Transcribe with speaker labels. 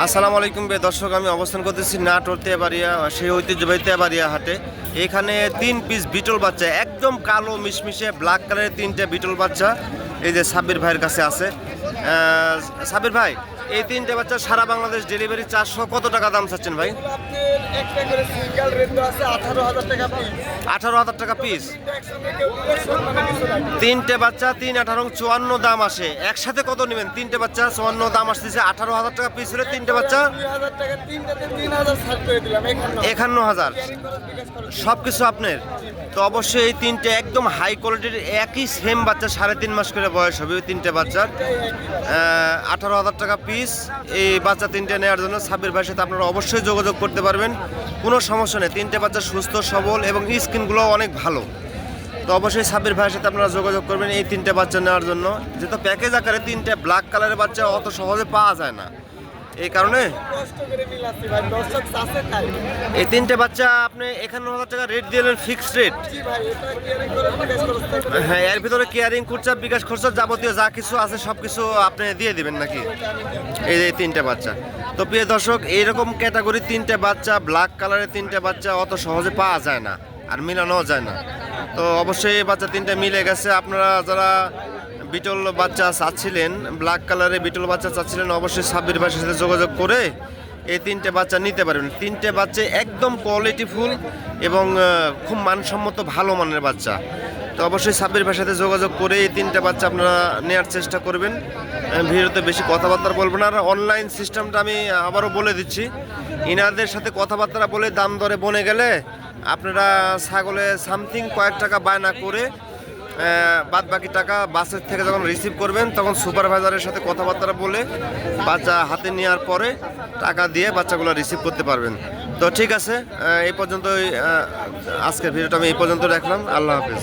Speaker 1: আসসালামু আলাইকুম বে দর্শক আমি অবস্থান করতেছি নাটোর তেবাড়িয়া সেই ঐতিহ্যবাহী তেবাড়িয়া হাটে। এখানে তিন পিস বিটল বাচ্চা একদম কালো মিশমিশে ব্ল্যাক কালারের তিনটে বিটল বাচ্চা এই যে সাব্বির ভাইয়ের কাছে আছে। আহ, সাব্বির ভাই এই তিনটে বাচ্চা সারা বাংলাদেশ ডেলিভারি চারশো কত টাকা দাম চাচ্ছেন ভাই?
Speaker 2: আঠারো হাজার টাকা পিস
Speaker 1: তিনটে বাচ্চা, তিন, আঠারো, চুয়ান্ন দাম আসে। একসাথে কত নেবেন? তিনটে বাচ্চা, চুয়ান্ন দাম আসতেছে। আঠারো হাজার টাকা পিস হলে তিনটে বাচ্চা? একান্ন হাজার। সব কিছু আপনার। তো অবশ্যই এই তিনটে একদম হাই কোয়ালিটির একই সেম বাচ্চা সাড়ে তিন মাস করে বয়স হবে ওই তিনটে বাচ্চার। আঠারো হাজার টাকা পিস এই বাচ্চা তিনটে নেওয়ার জন্য সাব্বির ভাইয়ের সাথে আপনারা অবশ্যই যোগাযোগ করতে পারবেন। কোনো সমস্যা নেই। তিনটে বাচ্চা সুস্থ, সবল এবং স্কিনগুলো অনেক ভালো। তো অবশ্যই সাব্বির ভাইয়ের সাথে আপনারা যোগাযোগ করবেন এই তিনটে বাচ্চা নেওয়ার জন্য। যেহেতু প্যাকেজ আকারে তিনটে ব্ল্যাক কালারের বাচ্চা অত সহজে পাওয়া যায় না। এই কারণে এই তিনটে বাচ্চা আপনি একান্ন হাজার টাকা রেট দিলেন ফিক্সড রেট হ্যাঁ এর ভিতরে কেয়ারিং খরচা বিকাশ খরচা যাবতীয় যা কিছু আছে সব কিছু আপনি দিয়ে দিবেন নাকি? এই যে তিনটে বাচ্চা। তো প্রিয় দর্শক, এইরকম ক্যাটাগরি তিনটে বাচ্চা ব্ল্যাক কালারের তিনটে বাচ্চা অত সহজে পাওয়া যায় না, আর মিলানোও যায় না। তো অবশ্যই এই বাচ্চা তিনটা মিলে গেছে। আপনারা যারা বিটল বাচ্চা চাচ্ছিলেন ব্ল্যাক কালারের বিটল বাচ্চা চাচ্ছিলেন, অবশ্যই সাব্বির ভাইয়ের সাথে যোগাযোগ করে এই তিনটে বাচ্চা নিতে পারবেন। তিনটে বাচ্চা একদম কোয়ালিটিফুল এবং খুব মানসম্মত, ভালো মানের বাচ্চা। তো অবশ্যই সাব্বির ভাইয়ের সাথে যোগাযোগ করে এই তিনটে বাচ্চা আপনারা নেওয়ার চেষ্টা করবেন। আহ, ভিডিওতে বেশি কথাবার্তা বলব না। আর অনলাইন সিস্টেমটা আমি আবারও বলে দিচ্ছি। ইনাদের সাথে কথাবার্তা বলে দাম দরে বনে গেলে আপনারা ছাগলে সামথিং কয়েক টাকা বায়না করে বাদ বাকি টাকা বাসের থেকে যখন রিসিভ করবেন তখন সুপারভাইজারের সাথে কথাবার্তা বলে বাচ্চা হাতে নেওয়ার পরে টাকা দিয়ে বাচ্চাগুলো রিসিভ করতে পারবেন। তো ঠিক আছে এই পর্যন্ত আজকের ভিডিওটা আমি এই পর্যন্ত রাখলাম। আল্লাহ হাফেজ।